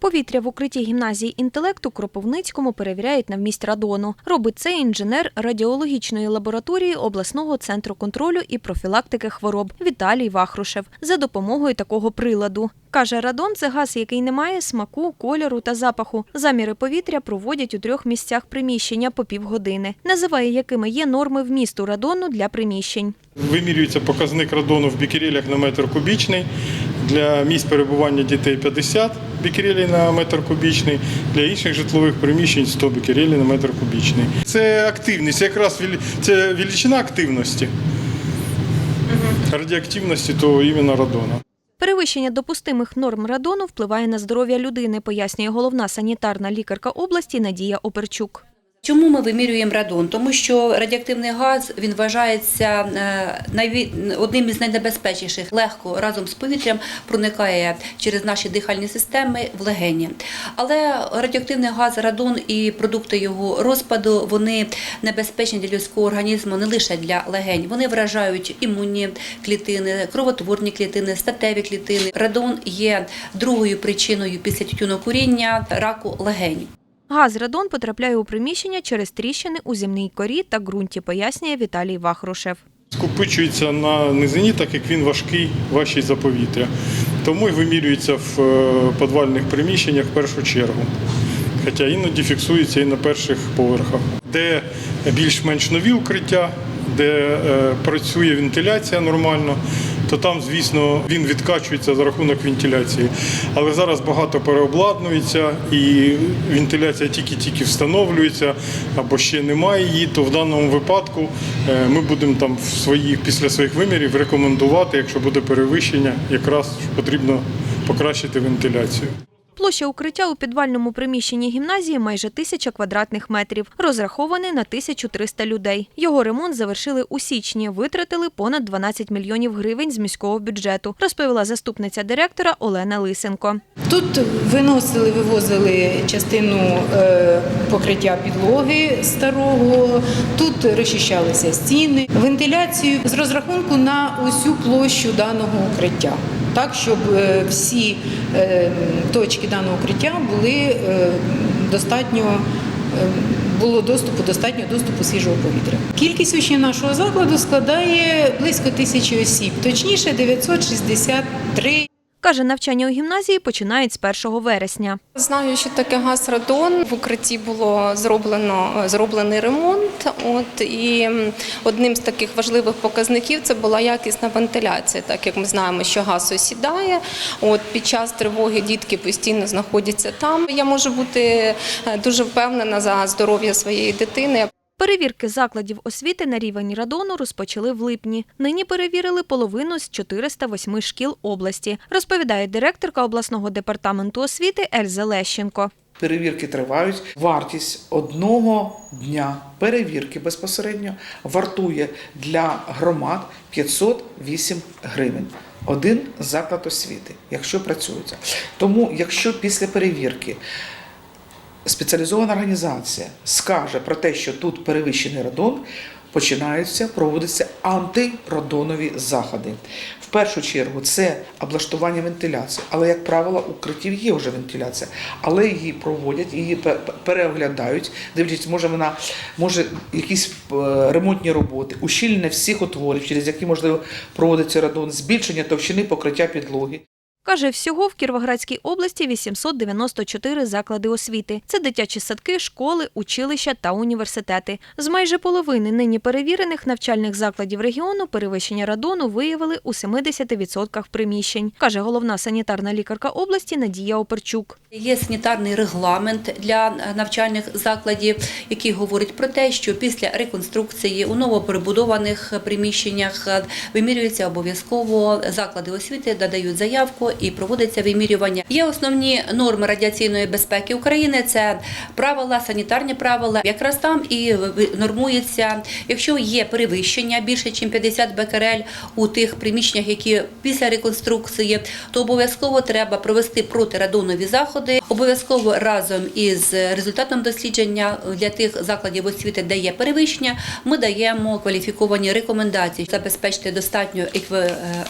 Повітря в укритті гімназії інтелекту Кропивницькому перевіряють на вміст радону. Робить це інженер радіологічної лабораторії обласного центру контролю і профілактики хвороб Віталій Вахрушев за допомогою такого приладу. Каже, радон це газ, який не має смаку, кольору та запаху. Заміри повітря проводять у трьох місцях приміщення по півгодини. Називає, якими є норми вмісту радону для приміщень. Вимірюється показник радону в бікерелях на метр кубічний. Для місць перебування дітей 50 бікерелей на метр кубічний, для інших житлових приміщень 100 бікерелей на метр кубічний. Це активність, якраз це величина активності. Радіоактивності то іменно радона. Перевищення допустимих норм радону впливає на здоров'я людини, пояснює головна санітарна лікарка області Надія Оперчук. Чому ми вимірюємо радон? Тому що радіоактивний газ він вважається е, одним із найнебезпечніших. Легко разом з повітрям проникає через наші дихальні системи в легені. Але радіоактивний газ, радон і продукти його розпаду вони небезпечні для людського організму не лише для легень. Вони вражають імунні клітини, кровотворні клітини, статеві клітини. Радон є другою причиною після тютюнокуріння раку легень. Газ радон потрапляє у приміщення через тріщини у земній корі та ґрунті, пояснює Віталій Вахрушев. Скопичується на низині, так як він важкий, важчий за повітря. Тому й вимірюється в подвальних приміщеннях в першу чергу. Хоча іноді фіксується і на перших поверхах, де більш-менш нові укриття, де е, працює вентиляція нормально, то там, звісно, він відкачується за рахунок вентиляції. Але зараз багато переобладнується і вентиляція тільки-тільки встановлюється або ще немає її, то в даному випадку е, ми будемо там в своїх, після своїх вимірів рекомендувати, якщо буде перевищення, якраз потрібно покращити вентиляцію. Площа укриття у підвальному приміщенні гімназії майже тисяча квадратних метрів, розрахований на 1300 людей. Його ремонт завершили у січні, витратили понад 12 мільйонів гривень з міського бюджету, розповіла заступниця директора Олена Лисенко. Тут виносили, вивозили частину е, покриття підлоги старого, тут розчищалися стіни, вентиляцію з розрахунку на усю площу даного укриття. Так, щоб е, всі е, точки даного укриття були е, достатньо було доступу, достатньо доступу свіжого повітря. Кількість учнів нашого закладу складає близько тисячі осіб, точніше 963 Каже, навчання у гімназії починають з 1 вересня. Знаю, що таке газ радон. В укритті було зроблено зроблений ремонт. От і одним з таких важливих показників це була якісна вентиляція, так як ми знаємо, що газ осідає. От під час тривоги дітки постійно знаходяться там. Я можу бути е, дуже впевнена за здоров'я своєї дитини. Перевірки закладів освіти на рівень радону розпочали в липні. Нині перевірили половину з 408 шкіл області, розповідає директорка обласного департаменту освіти Ельза Лещенко. Перевірки тривають. Вартість одного дня перевірки безпосередньо вартує для громад 508 гривень. Один заклад освіти, якщо працюється. Тому, якщо після перевірки спеціалізована організація скаже про те, що тут перевищений радон, починаються проводитися антирадонові заходи. В першу чергу це облаштування вентиляції, але, як правило, укриттів є вже вентиляція, але її проводять, її пе- пе- переоглядають, дивлячись, може вона може якісь е, ремонтні роботи, ущільнення всіх отворів, через які можливо проводиться радон, збільшення товщини покриття підлоги. Каже, всього в Кіровоградській області 894 заклади освіти. Це дитячі садки, школи, училища та університети. З майже половини нині перевірених навчальних закладів регіону перевищення радону виявили у 70% приміщень, каже головна санітарна лікарка області Надія Оперчук. Є санітарний регламент для навчальних закладів, який говорить про те, що після реконструкції у новоперебудованих приміщеннях вимірюється обов'язково заклади освіти, додають заявку і проводиться вимірювання. Є основні норми радіаційної безпеки України. Це правила, санітарні правила. Якраз там і нормується, якщо є перевищення більше, ніж 50 бекерель у тих приміщеннях, які після реконструкції, то обов'язково треба провести протирадонові заходи. Обов'язково разом із результатом дослідження для тих закладів освіти, де є перевищення, ми даємо кваліфіковані рекомендації забезпечити достатньо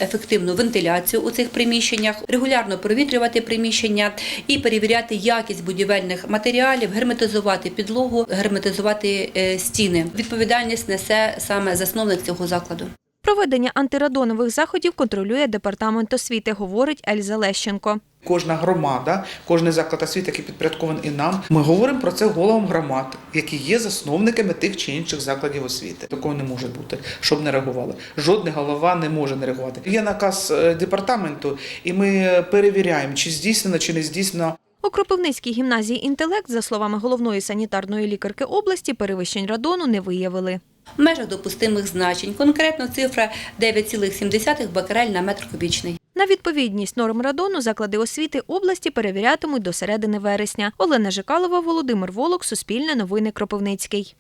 ефективну вентиляцію у цих приміщеннях, регулярно провітрювати приміщення і перевіряти якість будівельних матеріалів, герметизувати підлогу, герметизувати е, стіни. Відповідальність несе саме засновник цього закладу. Проведення антирадонових заходів контролює департамент освіти, говорить Ельза Лещенко. Кожна громада, кожен заклад освіти, який підпорядкований і нам, ми говоримо про це головам громад, які є засновниками тих чи інших закладів освіти. Такого не може бути, щоб не реагували. Жодний голова не може не реагувати. Є наказ е, департаменту, і ми перевіряємо, чи здійснено, чи не здійснено У Кропивницькій гімназії інтелект, за словами головної санітарної лікарки області, перевищень радону не виявили. В межах допустимих значень конкретно цифра 9,7 бакерель на метр кубічний. На відповідність норм радону заклади освіти області перевірятимуть до середини вересня. Олена Жикалова, Володимир Волок, Суспільне новини Кропивницький.